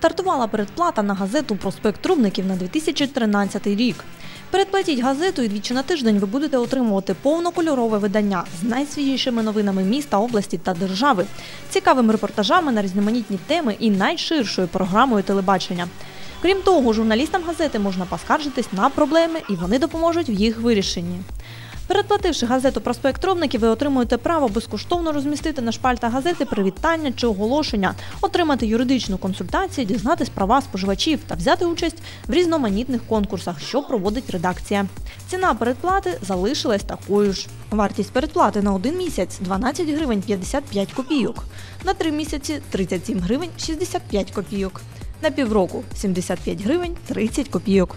Стартувала передплата на газету Проспект Трубників на 2013 рік. Передплатіть газету і двічі на тиждень ви будете отримувати повнокольорове видання з найсвіжішими новинами міста, області та держави, цікавими репортажами на різноманітні теми і найширшою програмою телебачення. Крім того, журналістам газети можна поскаржитись на проблеми, і вони допоможуть в їх вирішенні. Передплативши газету Проспект Ровників, ви отримуєте право безкоштовно розмістити на шпальтах газети привітання чи оголошення, отримати юридичну консультацію, дізнатись права споживачів та взяти участь в різноманітних конкурсах, що проводить редакція. Ціна передплати залишилась такою ж. Вартість передплати на один місяць 12 гривень 55 копійок, на три місяці 37 гривень 65 копійок, на півроку 75 гривень 30 копійок.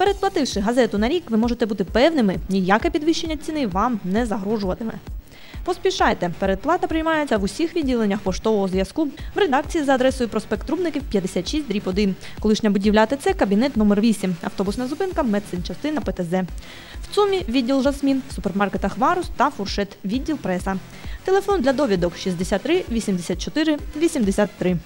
Передплативши газету на рік, ви можете бути певними, ніяке підвищення ціни вам не загрожуватиме. Поспішайте, передплата приймається в усіх відділеннях поштового зв'язку в редакції за адресою проспект Трубників 56 дріб 1. Колишня будівля АТЦ, кабінет номер 8, автобусна зупинка, медсанчастина ПТЗ. В ЦУМі відділ Жасмін, в супермаркетах Варус та Фуршет, відділ преса. Телефон для довідок 63 84 83.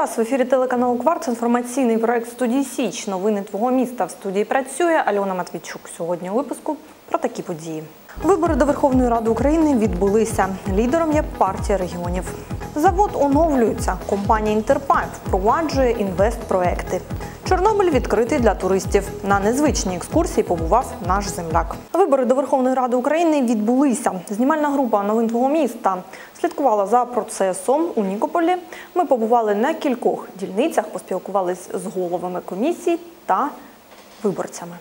Вас в ефірі телеканалу Кварц. Інформаційний проект студії Січ. Новини твого міста в студії працює Альона Матвійчук. Сьогодні у випуску про такі події. Вибори до Верховної Ради України відбулися. Лідером є партія регіонів. Завод оновлюється. Компанія Інтерпайп впроваджує інвестпроекти. Чорнобиль відкритий для туристів. На незвичній екскурсії побував наш земляк. Вибори до Верховної Ради України відбулися. Знімальна група новин твого міста слідкувала за процесом у Нікополі. Ми побували на кількох дільницях, поспілкувалися з головами комісій та виборцями.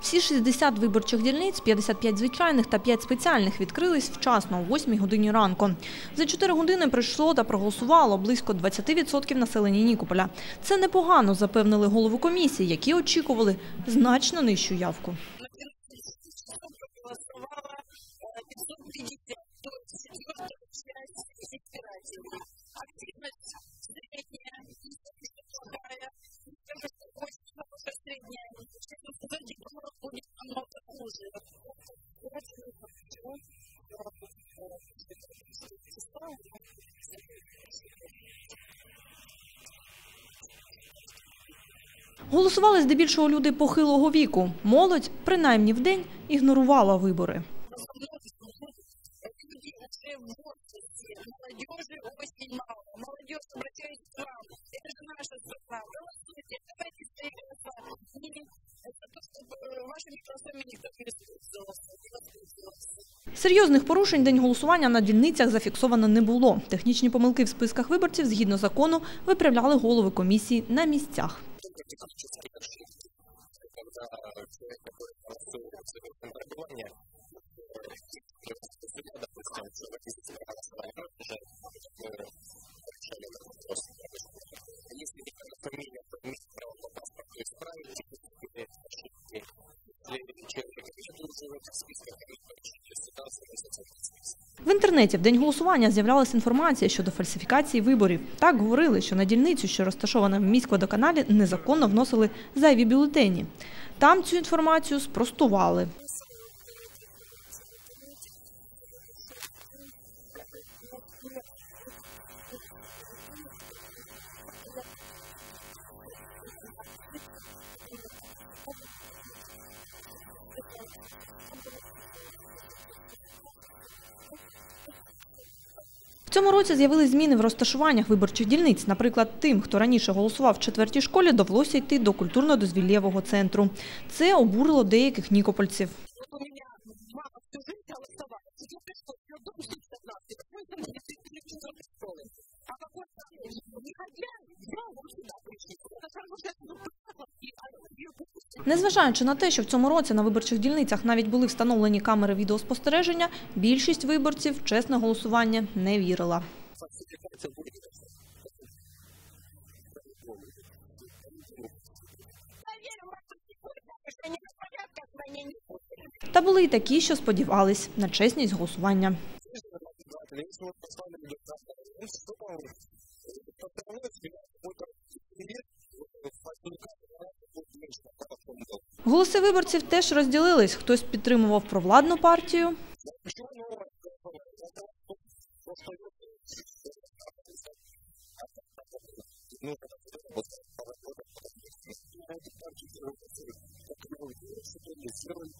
Всі 60 виборчих дільниць, 55 звичайних та 5 спеціальних відкрились вчасно о 8 годині ранку. За 4 години прийшло та проголосувало близько 20% населення Нікополя. Це непогано, запевнили голови комісії, які очікували значно нижчу явку. Голосували здебільшого люди похилого віку. Молодь, принаймні вдень, ігнорувала вибори. мало. Молодежь, обращаюсь к вам. Это же наша страна. Голосуйте, давайте Серйозних порушень день голосування на дільницях зафіксовано не було. Технічні помилки в списках виборців згідно закону виправляли голови комісії на місцях. когда человек, который голосует за свое контролирование, судья, допустим, что водитель голосования, это же мы решали этот вопрос. Если некая фамилия имеет право по паспорту исправить технические ошибки, если человек не должен в этих списках, то ситуация не соответствует. В інтернеті в день голосування з'являлася інформація щодо фальсифікації виборів. Так говорили, що на дільницю, що розташована в міськводоканалі, незаконно вносили зайві бюлетені. Там цю інформацію спростували. Цьому році з'явились зміни в розташуваннях виборчих дільниць. Наприклад, тим, хто раніше голосував в четвертій школі, довелося йти до культурно-дозвіллєвого центру. Це обурило деяких нікопольців. Незважаючи на те, що в цьому році на виборчих дільницях навіть були встановлені камери відеоспостереження, більшість виборців в чесне голосування не вірила. Та були й такі, що сподівались на чесність голосування. Голоси виборців теж розділились. Хтось підтримував провладну партію, Почему новое? Это то, что ну, это вот поработать, эти партии, которые что-то сделали,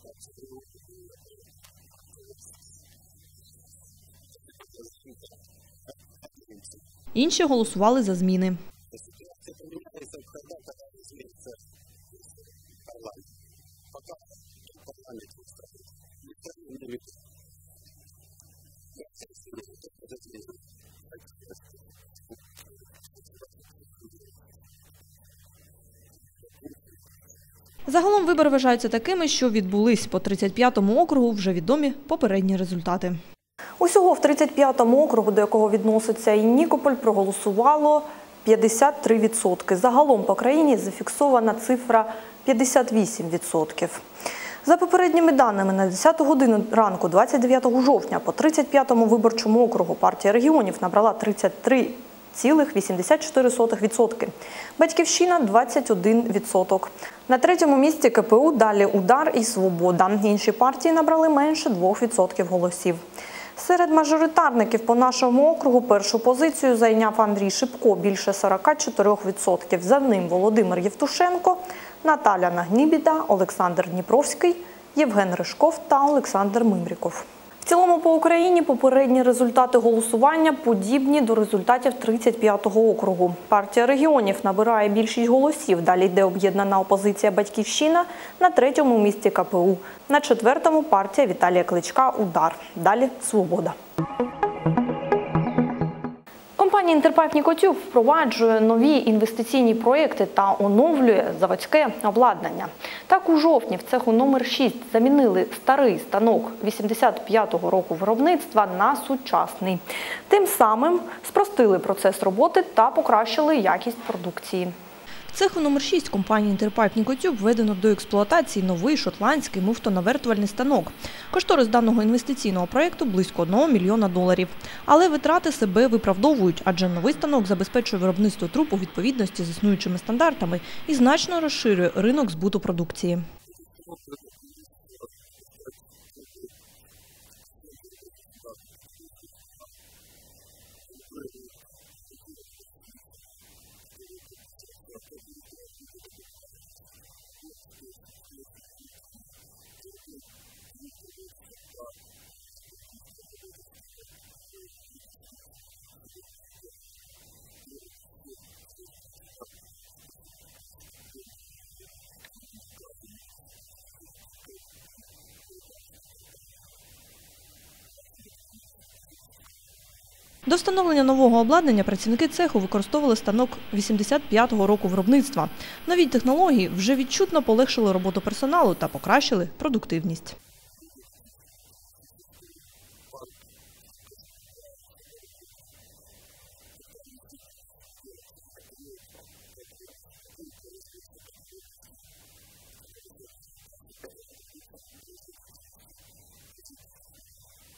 інші голосували за зміни. Вибори вважаються такими, що відбулись по 35-му округу вже відомі попередні результати. Усього в 35-му округу, до якого відноситься і Нікополь, проголосувало 53%. Загалом по країні зафіксована цифра 58%. За попередніми даними, на 10 годину ранку 29 жовтня по 35-му виборчому округу партія регіонів набрала 33,84%. Батьківщина 21%. На третьому місці КПУ далі Удар і Свобода. Інші партії набрали менше 2% голосів. Серед мажоритарників по нашому округу першу позицію зайняв Андрій Шипко більше 44%. За ним Володимир Євтушенко, Наталя Нагнібіда, Олександр Дніпровський, Євген Ришков та Олександр Мимріков. Цілому по Україні попередні результати голосування подібні до результатів 35-го округу. Партія регіонів набирає більшість голосів. Далі йде об'єднана опозиція Батьківщина на третьому місці КПУ. На четвертому партія Віталія Кличка Удар. Далі Свобода. Компанія Інтерпайп Нікотюб впроваджує нові інвестиційні проєкти та оновлює заводське обладнання. Так, у жовтні в цеху номер 6 замінили старий станок 85-го року виробництва на сучасний. Тим самим спростили процес роботи та покращили якість продукції. Цеху номер 6 компанії Інтерпайп Нікотюб введено до експлуатації новий шотландський муфтонавертувальний станок. Кошторис даного інвестиційного проєкту близько 1 мільйона доларів. Але витрати себе виправдовують, адже новий станок забезпечує виробництво труб у відповідності з існуючими стандартами і значно розширює ринок збуту продукції. До встановлення нового обладнання працівники цеху використовували станок 85-го року виробництва. Нові технології вже відчутно полегшили роботу персоналу та покращили продуктивність.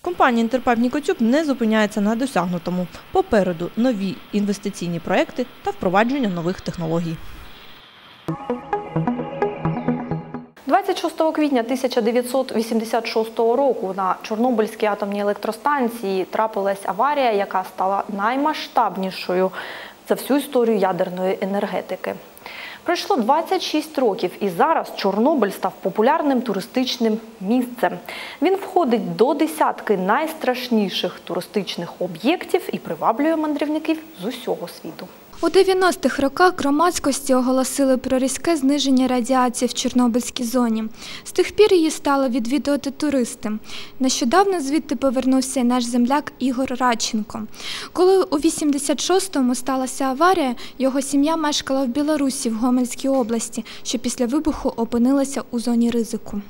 Компанія Інтерпайп Нікотюб не зупиняється на досягнутому. Попереду нові інвестиційні проекти та впровадження нових технологій. 26 квітня 1986 року на Чорнобильській атомній електростанції трапилась аварія, яка стала наймасштабнішою за всю історію ядерної енергетики. Пройшло 26 років, і зараз Чорнобиль став популярним туристичним місцем. Він входить до десятки найстрашніших туристичних об'єктів і приваблює мандрівників з усього світу. У 90-х роках громадськості оголосили про різке зниження радіації в Чорнобильській зоні. З тих пір її стали відвідувати туристи. Нещодавно звідти повернувся і наш земляк Ігор Радченко. Коли у 86-му сталася аварія, його сім'я мешкала в Білорусі в Гомельській області, що після вибуху опинилася у зоні ризику.